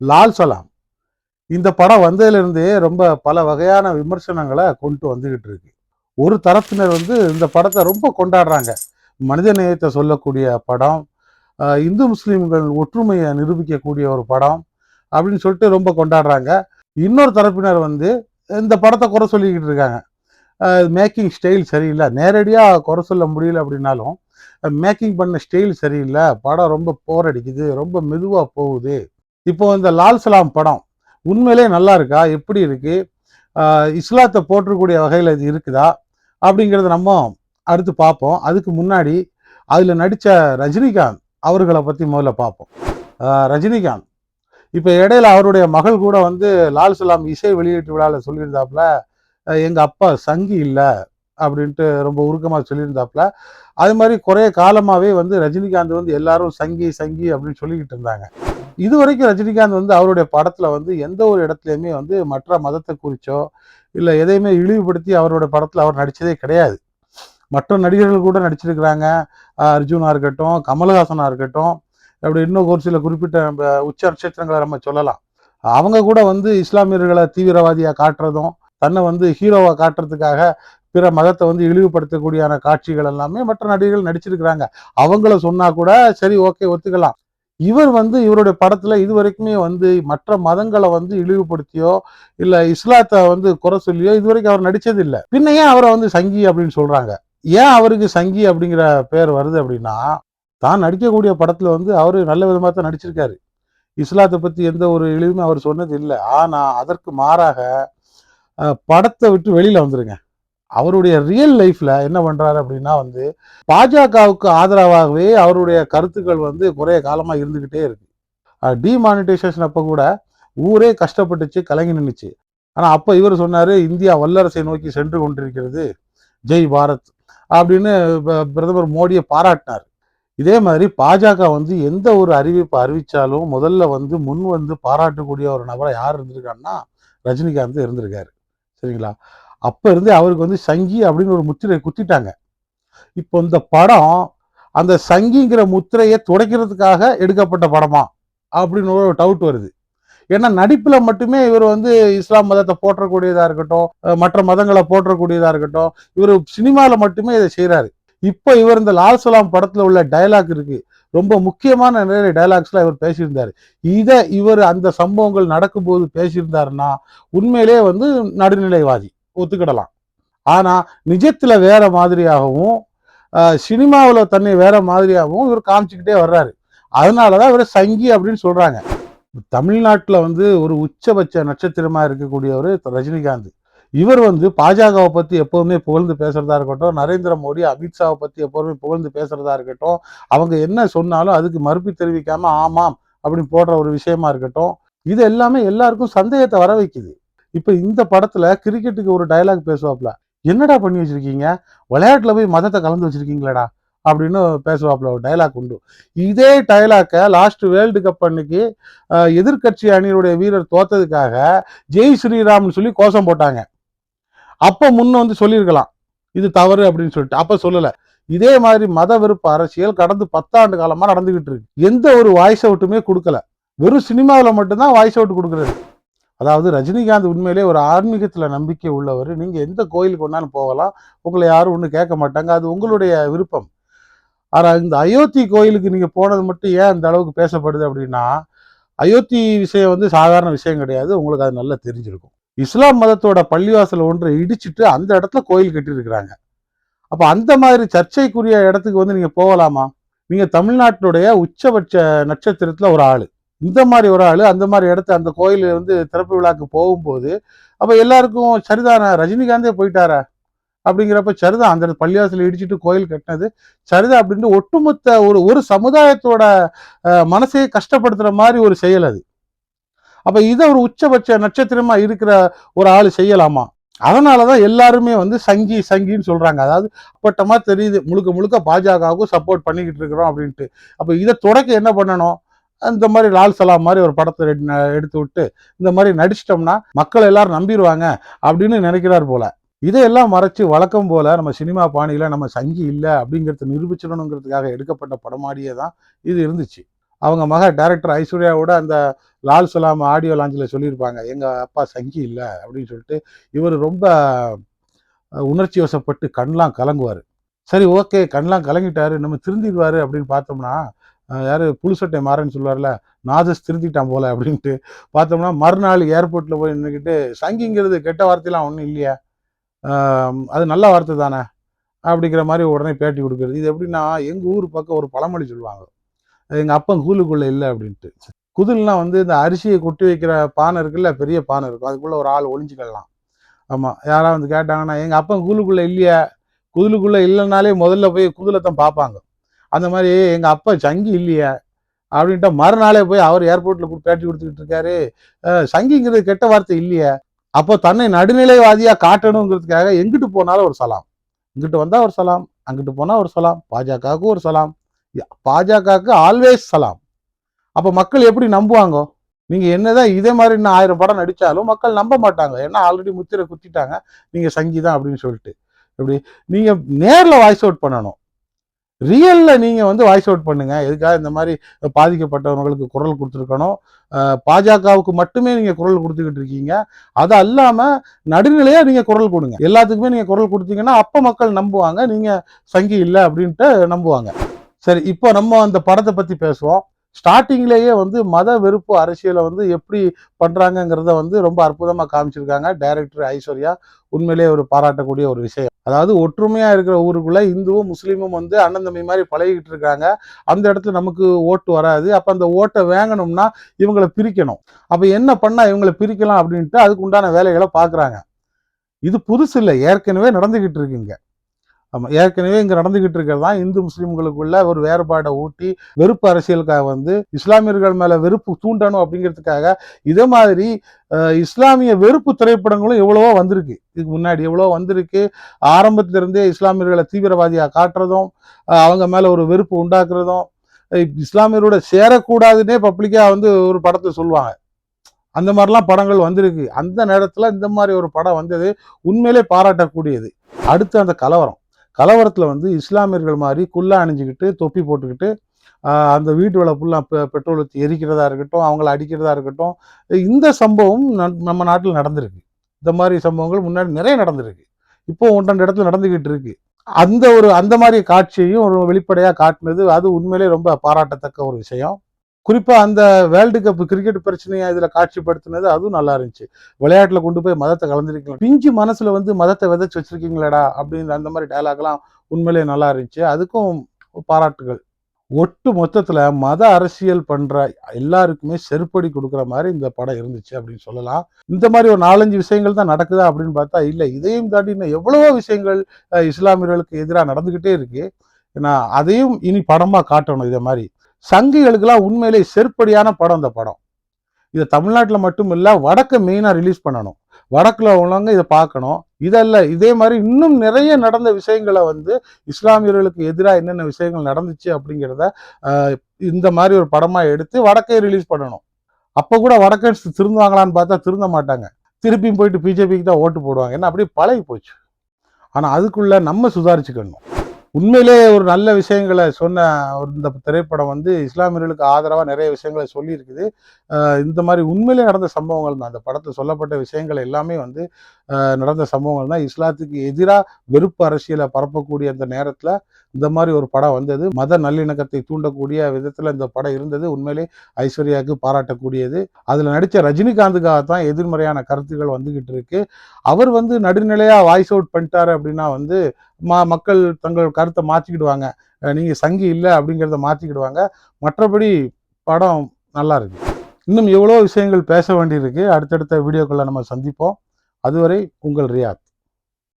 லால் சலாம். இந்த படம் வந்ததுலேருந்தே ரொம்ப பல வகையான விமர்சனங்களை கொண்டு வந்துக்கிட்டு இருக்கு. ஒரு தரப்பினர் வந்து இந்த படத்தை ரொம்ப கொண்டாடுறாங்க. மனித நேயத்தை சொல்லக்கூடிய படம் இந்து முஸ்லீம்கள் ஒற்றுமையை நிரூபிக்கக்கூடிய ஒரு படம் அப்படின்னு சொல்லிட்டு ரொம்ப கொண்டாடுறாங்க. இன்னொரு தரப்பினர் வந்து இந்த படத்தை குறை சொல்லிக்கிட்டு இருக்காங்க. மேக்கிங் ஸ்டைல் சரியில்லை. நேரடியாக குறை சொல்ல முடியல அப்படின்னாலும் மேக்கிங் பண்ண ஸ்டைல் சரியில்லை. படம் ரொம்ப போர் அடிக்குது ரொம்ப மெதுவாக போகுது. இப்போ இந்த லால் சலாம் படம் உண்மையிலே நல்லா இருக்கா? எப்படி இருக்கு? இஸ்லாத்தை போற்றக்கூடிய வகையில் இது இருக்குதா? அப்படிங்கிறத நம்ம அடுத்து பார்ப்போம். அதுக்கு முன்னாடி அதில் நடித்த ரஜினிகாந்த் அவர்களை பற்றி முதல்ல பார்ப்போம். ரஜினிகாந்த். இப்போ இடையில அவருடைய மகள் கூட வந்து லால் சலாம் இசை வெளியீட்டு விழாவில் சொல்லியிருந்தாப்புல எங்கள் அப்பா சங்கி இல்லை அப்படின்ட்டு ரொம்ப உருக்கமாக சொல்லியிருந்தாப்புல. அது மாதிரி குறைய காலமாகவே வந்து ரஜினிகாந்த் வந்து எல்லாரும் சங்கி சங்கி அப்படின்னு சொல்லிக்கிட்டு இருந்தாங்க. இது வரைக்கும் ரஜினிகாந்த் வந்து அவருடைய படத்தில் வந்து எந்த ஒரு இடத்துலையுமே வந்து மற்ற மதத்தை குறிச்சோ இல்லை எதையுமே இழிவுபடுத்தி அவரோட படத்தில் அவர் நடித்ததே கிடையாது. மற்ற நடிகர்கள் கூட நடிச்சிருக்கிறாங்க. அர்ஜுனாக அர்ஜுனா இருக்கட்டும் கமலஹாசனா இருக்கட்டும் அப்படி இன்னும் ஒரு சில குறிப்பிட்ட நம்ம உச்ச நட்சத்திரங்களை நம்ம சொல்லலாம். அவங்க கூட வந்து இஸ்லாமியர்களை தீவிரவாதியா காட்டுறதும் தன்னை வந்து ஹீரோவா காட்டுறதுக்காக பிற மதத்தை வந்து இழிவுபடுத்தக்கூடியான காட்சிகள் எல்லாமே மற்ற நடிகர்கள் நடிச்சிருக்கிறாங்க. அவங்கள சொன்னா கூட சரி ஓகே ஒத்துக்கலாம். இவர் வந்து இவருடைய படத்துல இது வரைக்குமே வந்து மற்ற மதங்களை வந்து இழிவுபடுத்தியோ இல்ல இஸ்லாத்தை வந்து குறை சொல்லியோ இது வரைக்கும் அவர் நடிச்சது இல்லை. பின்ன ஏன் அவரை வந்து சங்கி அப்படின்னு சொல்றாங்க? ஏன் அவருக்கு சங்கி அப்படிங்கிற பேர் வருது அப்படின்னா தான் நடிக்கக்கூடிய படத்துல வந்து அவரு நல்ல விதமாக தான் நடிச்சிருக்காரு. இஸ்லாத்தை பத்தி எந்த ஒரு இழிவுமே அவர் சொன்னது இல்லை. ஆனா அதற்கு மாறாக படத்தை விட்டு வெளியில வந்துருங்க. அவருடைய ரியல் லைஃப்ல என்ன பண்றாரு அப்படின்னா வந்து பாஜகவுக்கு ஆதரவாகவே அவருடைய கருத்துக்கள் வந்து குறைய காலமா இருந்துகிட்டே இருக்கு. டிமானிட்டைசேஷன் அப்போ கூட ஊரே கஷ்டப்பட்டுச்சு கலங்கி நின்னுச்சு. ஆனால் அப்போ இவர் சொன்னார் இந்தியா வல்லரசை நோக்கி சென்று கொண்டிருக்கிறது. ஜெய் பாரத். அப்படின்னு ப- பிரதமர் மோடியை பாராட்டினார். இதே மாதிரி பாஜக வந்து எந்த ஒரு அறிவிப்பை அறிவித்தாலும் முதல்ல வந்து முன் வந்து பாராட்டக்கூடிய ஒரு நபரை யார் இருந்திருக்காருன்னா ரஜினிகாந்த் இருந்திருக்காரு. சரிங்களா? அப்போ இருந்து அவருக்கு வந்து சங்கி அப்படின்னு ஒரு முத்திரை குத்திட்டாங்க. இப்போ இந்த படம் அந்த சங்கிங்கிற முத்திரையை துடைக்கிறதுக்காக எடுக்கப்பட்ட படமா? அப்படின்னு ஒரு டவுட் வருது. ஏன்னா நடிப்பில் மட்டுமே இவர் வந்து இஸ்லாம் மதத்தை போற்றக்கூடியதாக இருக்கட்டும் மற்ற மதங்களை போற்றக்கூடியதாக இருக்கட்டும் இவர் சினிமாவில் மட்டுமே இதை செய்கிறாரு இப்போ இவர் இந்த லால் சலாம் படத்தில் உள்ள டயலாக் இருக்குது ரொம்ப முக்கியமான நிறைய டைலாக்ஸ்லாம் இவர் பேசியிருந்தார். இதை இவர் அந்த சம்பவங்கள் நடக்கும்போது பேசியிருந்தாருன்னா உண்மையிலேயே வந்து நடுநிலைவாதி. ஒத்துக்கிடலாம். ஆனால் நிஜத்தில் வேற மாதிரியாகவும் சினிமாவில் தன்னை வேற மாதிரியாகவும் இவர் காமிச்சுக்கிட்டே வர்றாரு. அதனால தான் இவர் சங்கி அப்படின்னு சொல்கிறாங்க தமிழ்நாட்டில் வந்து ஒரு உச்சபட்ச நட்சத்திரமாக இருக்கக்கூடியவர் ரஜினிகாந்த். இவர் வந்து பாஜகவை பற்றி எப்போதுமே புகழ்ந்து பேசுகிறதா இருக்கட்டும் நரேந்திர மோடி அமித்ஷாவை பற்றி எப்போதுமே புகழ்ந்து பேசுகிறதா இருக்கட்டும் அவங்க என்ன சொன்னாலும் அதுக்கு மறுப்பு தெரிவிக்காமல் ஆமாம் அப்படின்னு போடுற ஒரு விஷயமா இருக்கட்டும் இது எல்லாமே எல்லாருக்கும் சந்தேகத்தை வர வைக்குது. இப்போ இந்த படத்துல கிரிக்கெட்டுக்கு ஒரு டயலாக் பேசுவாப்ல என்னடா பண்ணி வச்சிருக்கீங்க? விளையாட்டுல போய் மதத்தை கலந்து வச்சிருக்கீங்களடா? அப்படின்னு பேசுவாப்ல ஒரு டயலாக் உண்டு. இதே டயலாக்கை லாஸ்ட் வேர்ல்டு கப் அன்னைக்கு எதிர்கட்சி எதிர்க்கட்சி அணியினுடைய வீரர் தோத்ததுக்காக ஜெய் ஸ்ரீராம்னு சொல்லி கோஷம் போட்டாங்க. அப்ப முன்ன வந்து சொல்லியிருக்கலாம். இது தவறு அப்படின்னு சொல்லிட்டு. அப்ப சொல்லல. இதே மாதிரி மத வெறுப்பு அரசியல் கடந்து பத்தாண்டு காலமா நடந்துகிட்டு இருக்கு. எந்த ஒரு வாய்ஸ் அவுட்டுமே கொடுக்கல. வெறும் சினிமாவில் மட்டும்தான் வாய்ஸ் அவுட் கொடுக்குறது. அதாவது ரஜினிகாந்த் உண்மையிலே ஒரு ஆன்மீகத்தில் நம்பிக்கை உள்ளவர். நீங்கள் எந்த கோயிலுக்கு வேணாலும் போகலாம். உங்களை யாரும் ஒன்றும் கேட்க மாட்டாங்க. அது உங்களுடைய விருப்பம். ஆனால் இந்த அயோத்தி கோயிலுக்கு நீங்கள் போனது மட்டும் ஏன் அந்த அளவுக்கு பேசப்படுது அப்படின்னா அயோத்தி விஷயம் வந்து சாதாரண விஷயம் கிடையாது. உங்களுக்கு அது நல்லா தெரிஞ்சிருக்கும். இஸ்லாம் மதத்தோட பள்ளிவாசல் ஒன்றை இடிச்சிட்டு அந்த இடத்துல கோயில் கட்டியிருக்கிறாங்க. அப்போ அந்த மாதிரி சர்ச்சைக்குரிய இடத்துக்கு வந்து நீங்கள் போகலாமா? நீங்கள் தமிழ்நாட்டினுடைய உச்சபட்ச நட்சத்திரத்தில் ஒரு ஆள். இந்த மாதிரி ஒரு ஆள் அந்த மாதிரி இடத்த அந்த கோயில் வந்து திறப்பு விழாக்கு போகும்போது அப்போ எல்லாருக்கும் சரிதானே? ரஜினிகாந்தே போயிட்டாரா? அப்படிங்கிறப்ப சரிதா அந்த பள்ளிவாசல் இடிச்சிட்டு கோயில் கட்டினது சரிதா அப்படின்ட்டு ஒட்டுமொத்த ஒரு ஒரு சமுதாயத்தோட அஹ், மனசையே மாதிரி ஒரு செயல் அது. அப்போ இதை ஒரு உச்சபட்ச நட்சத்திரமா இருக்கிற ஒரு ஆள் செய்யலாமா? அதனாலதான் எல்லாருமே வந்து சங்கி சங்கின்னு சொல்கிறாங்க அதாவது அப்பட்டமாக தெரியுது முழுக்க முழுக்க பாஜகவுக்கும் சப்போர்ட் பண்ணிக்கிட்டு இருக்கிறோம் அப்படின்ட்டு. அப்போ இதை தொடக்க என்ன பண்ணணும்? அந்த மாதிரி லால் சலாம் மாதிரி ஒரு படத்தை எடு- எடுத்து விட்டு இந்த மாதிரி நடிச்சிட்டோம்னா மக்கள் எல்லாரும் நம்பிடுவாங்க அப்படின்னு நினைக்கிறார் போல. இதையெல்லாம் மறைச்சு வழக்கம் போல நம்ம சினிமா பாணியில் நம்ம சங்கி இல்லை அப்படிங்கிறத நிரூபிச்சிடணுங்கிறதுக்காக எடுக்கப்பட்ட படமாடியே தான் இது இருந்துச்சு. அவங்க மக டைரக்டர் ஐஸ்வர்யாவோட அந்த லால் சலாம் ஆடியோ லாஞ்சில் சொல்லியிருப்பாங்க எங்கள் அப்பா சங்கி இல்லை அப்படின்னு சொல்லிட்டு. இவர் ரொம்ப உணர்ச்சி வசப்பட்டு கண்லாம் கலங்குவார். சரி ஓகே கண்லாம் கலங்கிட்டாரு நம்ம திருந்திடுவாரு அப்படின்னு பார்த்தோம்னா யாரு புழுசட்டை மாறன்னு சொல்லுவார்ல நாதஸ் திருத்திட்டான் போல அப்படின்ட்டு பார்த்தோம்னா மறுநாள் ஏர்போர்ட்டில் போய் நின்றுக்கிட்டு சங்கிங்கிறது கெட்ட வார்த்தையெல்லாம் ஒன்றும் இல்லையா. அது நல்ல வார்த்தை தானே அப்படிங்கிற மாதிரி உடனே பேட்டி கொடுக்குறது. இது எப்படின்னா எங்கள் ஊர் பக்கம் ஒரு பழமொழி சொல்லுவாங்க. எங்கள் அப்பன் கூலுக்குள்ளே இல்லை அப்படின்ட்டு. குதில்னா வந்து இந்த அரிசியை கொட்டி வைக்கிற பானை இருக்குல்ல பெரிய பானை இருக்கும். அதுக்குள்ளே ஒரு ஆள் ஒளிஞ்சுக்கலாம். ஆமாம் யாராவது வந்து கேட்டாங்கன்னா எங்கள் அப்பன் கூலுக்குள்ளே இல்லையா குதிலுக்குள்ளே இல்லைனாலே முதல்ல போய் குதிலை தான் பார்ப்பாங்க. அந்த மாதிரி எங்கள் அப்பா சங்கி இல்லையா அப்படின்ட்டு மறுநாளே போய் அவர் ஏர்போர்ட்டில் பேட்டி கொடுத்துக்கிட்டு இருக்காரு. சங்கிங்கிறது கெட்ட வார்த்தை இல்லையே. அப்போ தன்னை நடுநிலைவாதியாக காட்டணுங்கிறதுக்காக எங்கிட்டு போனாலும் ஒரு சலாம். இங்கிட்டு வந்தால் ஒரு சலாம் அங்கிட்டு போனால் ஒரு சலாம் பாஜகவுக்கு ஒரு சலாம். பாஜகவுக்கு ஆல்வேஸ் சலாம். அப்போ மக்கள் எப்படி நம்புவாங்க? நீங்கள் என்னதான் இதே மாதிரி இன்னும் ஆயிரம் படம் நடித்தாலும் மக்கள் நம்ப மாட்டாங்க. ஏன்னா ஆல்ரெடி முத்திரை குத்திட்டாங்க. நீங்கள் சங்கி தான் அப்படின்னு சொல்லிட்டு. எப்படி? நீங்கள் நேரில் வாய்ஸ் அவுட் பண்ணணும். ரியலில் நீங்கள் வந்து வாய்ஸ் அவுட் பண்ணுங்கள் எதுக்காக இந்த மாதிரி பாதிக்கப்பட்டவங்களுக்கு குரல் கொடுத்துருக்கணும்? பாஜகவுக்கு மட்டுமே நீங்கள் குரல் கொடுத்துக்கிட்டு இருக்கீங்க. அது அல்லாமல் நடுநிலையாக நீங்கள் குரல் கொடுங்க. எல்லாத்துக்குமே நீங்கள் குரல் கொடுத்தீங்கன்னா அப்போ மக்கள் நம்புவாங்க. நீங்கள் சங்கி இல்லை அப்படின்ட்டு நம்புவாங்க. சரி இப்போ நம்ம அந்த படத்தை பற்றி பேசுவோம். ஸ்டார்டிங்லேயே வந்து மத வெறுப்பு அரசியலை வந்து எப்படி பண்ணுறாங்கங்கிறத வந்து ரொம்ப அற்புதமாக காமிச்சிருக்காங்க டைரக்டர் ஐஸ்வர்யா. உண்மையிலேயே ஒரு பாராட்டக்கூடிய ஒரு விஷயம். அதாவது ஒற்றுமையாக இருக்கிற ஊருக்குள்ளே இந்துவும் முஸ்லீமும் வந்து அண்ணன் தம்பி மாதிரி பழகிட்டு இருக்காங்க. அந்த இடத்துல நமக்கு ஓட்டு வராது. அப்போ அந்த ஓட்டை வாங்கணும்னா இவங்களை பிரிக்கணும். அப்போ என்ன பண்ணால் இவங்களை பிரிக்கலாம் அப்படின்ட்டு அதுக்கு உண்டான வேலைகளை பார்க்குறாங்க இது புதுசு இல்லை ஏற்கனவே நடந்துக்கிட்டு இருக்குங்க ஆமாம் ஏற்கனவே இங்கே நடந்துகிட்டு இருக்கிறது தான் இந்து முஸ்லீம்களுக்குள்ள ஒரு வேறுபாடை ஊட்டி வெறுப்பு அரசியலுக்காக வந்து இஸ்லாமியர்கள் மேலே வெறுப்பு தூண்டணும் அப்படிங்கிறதுக்காக இதே மாதிரி இஸ்லாமிய வெறுப்பு திரைப்படங்களும் எவ்வளவோ வந்திருக்கு. இதுக்கு முன்னாடி எவ்வளோ வந்திருக்கு. ஆரம்பத்திலிருந்தே இஸ்லாமியர்களை தீவிரவாதியாக காட்டுறதும் அவங்க மேலே ஒரு வெறுப்பு உண்டாக்குறதும் இஸ்லாமியரோட சேரக்கூடாதுன்னே பப்ளிக்காக வந்து ஒரு படத்தை சொல்லுவாங்க. அந்த மாதிரிலாம் படங்கள் வந்திருக்கு. அந்த நேரத்தில் இந்த மாதிரி ஒரு படம் வந்தது உண்மையிலே பாராட்டக்கூடியது. அடுத்து அந்த கலவரம். கலவரத்தில் வந்து இஸ்லாமியர்கள் மாதிரி குல்லா அணிஞ்சிக்கிட்டு தொப்பி போட்டுக்கிட்டு அந்த வீட்டு வளப்புலாம் ஃபுல்லாக பெ பெட்ரோல் வச்சு எரிக்கிறதா இருக்கட்டும் அவங்கள அடிக்கிறதா இருக்கட்டும் இந்த சம்பவம் நம்ம நாட்டில் நடந்திருக்கு. இந்த மாதிரி சம்பவங்கள் முன்னாடி நிறைய நடந்திருக்கு. இப்போ ஒன்றரை இடத்துல நடந்துக்கிட்டு இருக்கு. அந்த ஒரு அந்த மாதிரி காட்சியையும் ஒரு வெளிப்படையாக காட்டினது அது உண்மையிலே ரொம்ப பாராட்டத்தக்க ஒரு விஷயம். குறிப்பாக அந்த வேர்ல்டு கப் கிரிக்கெட் பிரச்சனையை இதில் காட்சிப்படுத்தினது அதுவும் நல்லா இருந்துச்சு. விளையாட்டில் கொண்டு போய் மதத்தை கலந்துருக்கீங்களா? பிஞ்சு மனசில் வந்து மதத்தை விதைச்சு வச்சுருக்கீங்களடா அப்படின்னு அந்த மாதிரி டயலாக்லாம் உண்மையிலேயே நல்லா இருந்துச்சு. அதுக்கும் பாராட்டுகள். ஒட்டு மொத்தத்தில் மத அரசியல் பண்ணுற எல்லாருக்குமே செருப்படி கொடுக்குற மாதிரி இந்த படம் இருந்துச்சு அப்படின்னு சொல்லலாம். இந்த மாதிரி ஒரு நாலஞ்சு விஷயங்கள் தான் நடக்குதா அப்படின்னு பார்த்தா இல்லை இதையும் தாண்டி இன்னும் எவ்வளவோ விஷயங்கள் இஸ்லாமியர்களுக்கு எதிராக நடந்துக்கிட்டே இருக்கு. ஏன்னா அதையும் இனி படமாக காட்டணும் இதை மாதிரி. சங்கிகளுக்கெல்லாம் உண்மையிலே செருப்படியான படம் இந்த படம். இதை தமிழ்நாட்டில் மட்டும் இல்லை வடக்க மெயினாக ரிலீஸ் பண்ணணும். வடக்கில் உள்ளவங்க இதை பார்க்கணும். இதல்ல இதே மாதிரி இன்னும் நிறைய நடந்த விஷயங்களை வந்து இஸ்லாமியர்களுக்கு எதிராக என்னென்ன விஷயங்கள் நடந்துச்சு அப்படிங்கிறத இந்த மாதிரி ஒரு படமாக எடுத்து வடக்கே ரிலீஸ் பண்ணணும். அப்போ கூட வடக்கன்ஸ் திருந்துவாங்களான்னு பார்த்தா திருந்த மாட்டாங்க. திருப்பியும் போயிட்டு பிஜேபிக்கு தான் ஓட்டு போடுவாங்க. ஏன்னா அப்படியே பழகி போச்சு. ஆனால் அதுக்குள்ளே நம்ம சுதாரிச்சுக்கணும். உண்மையிலே ஒரு நல்ல விஷயங்களை சொன்ன ஒரு இந்த திரைப்படம் வந்து இஸ்லாமியர்களுக்கு ஆதரவாக நிறைய விஷயங்களை சொல்லியிருக்குது. இந்த மாதிரி உண்மையிலே நடந்த சம்பவங்கள் தான். அந்த படத்தில் சொல்லப்பட்ட விஷயங்கள் எல்லாமே வந்து நடந்த சம்பவங்கள் தான். இஸ்லாத்துக்கு எதிராக வெறுப்பு அரசியலை பரப்பக்கூடிய அந்த நேரத்தில் இந்த மாதிரி ஒரு படம் வந்தது. மத நல்லிணக்கத்தை தூண்டக்கூடிய விதத்தில் இந்த படம் இருந்தது. உண்மையிலே ஐஸ்வர்யாவுக்கு பாராட்டக்கூடியது. அதில் நடித்த ரஜினிகாந்துக்காக தான் எதிர்மறையான கருத்துக்கள் வந்துகிட்டு இருக்கு. அவர் வந்து நடுநிலையாக வாய்ஸ் அவுட் பண்ணிட்டாரு அப்படின்னா வந்து ம மக்கள் தங்கள் கருத்தை மாற்றிக்கிடுவாங்க நீங்கள் சங்கி இல்லை அப்படிங்கிறத மாற்றிக்கிடுவாங்க மற்றபடி படம் நல்லா இருக்கு. இன்னும் எவ்வளோ விஷயங்கள் பேச வேண்டியிருக்கு. அடுத்தடுத்த வீடியோக்களை நம்ம சந்திப்போம். அதுவரை உங்கள் ரியாத்.